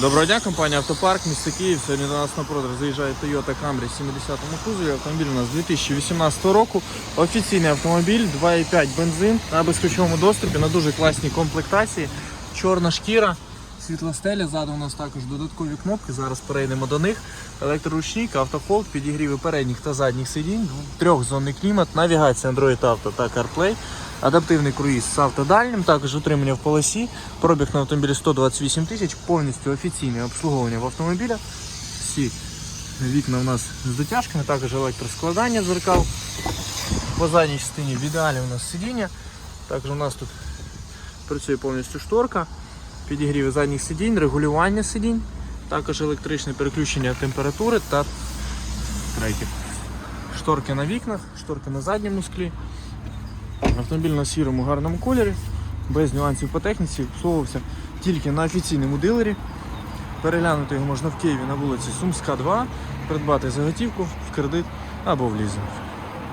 Доброго дня, компанія Автопарк, місто Київ. Сьогодні до нас на продаж заїжджає Toyota Camry 70-му кузові. Автомобіль у нас 2018 року. Офіційний автомобіль, 2,5 бензин на безключовому доступі, на дуже класній комплектації. Чорна шкіра, світлостеля. Ззаду у нас також додаткові кнопки. Зараз перейдемо до них. Електроручник, автофолк, підігріви передніх та задніх сидінь, трьохзонний клімат, навігація Android Auto та CarPlay. Адаптивний круїз з автодальнім, також утримання в полосі, пробіг на автомобілі 128 тисяч, повністю офіційне обслуговування в автомобіля. Всі вікна у нас з дотяжками, також електроскладання дзеркал. По задній частині в ідеалі у нас сидіння. Також у нас тут працює повністю шторка, підігріви задніх сидінь, регулювання сидінь, також електричне переключення температури та треків. Шторки на вікнах, шторки на задньому склі. Автомобіль на сірому гарному кольорі, без нюансів по техніці, обслуговувався тільки на офіційному дилері. Переглянути його можна в Києві на вулиці Сумська 2, придбати заготівку в кредит або в лізинг.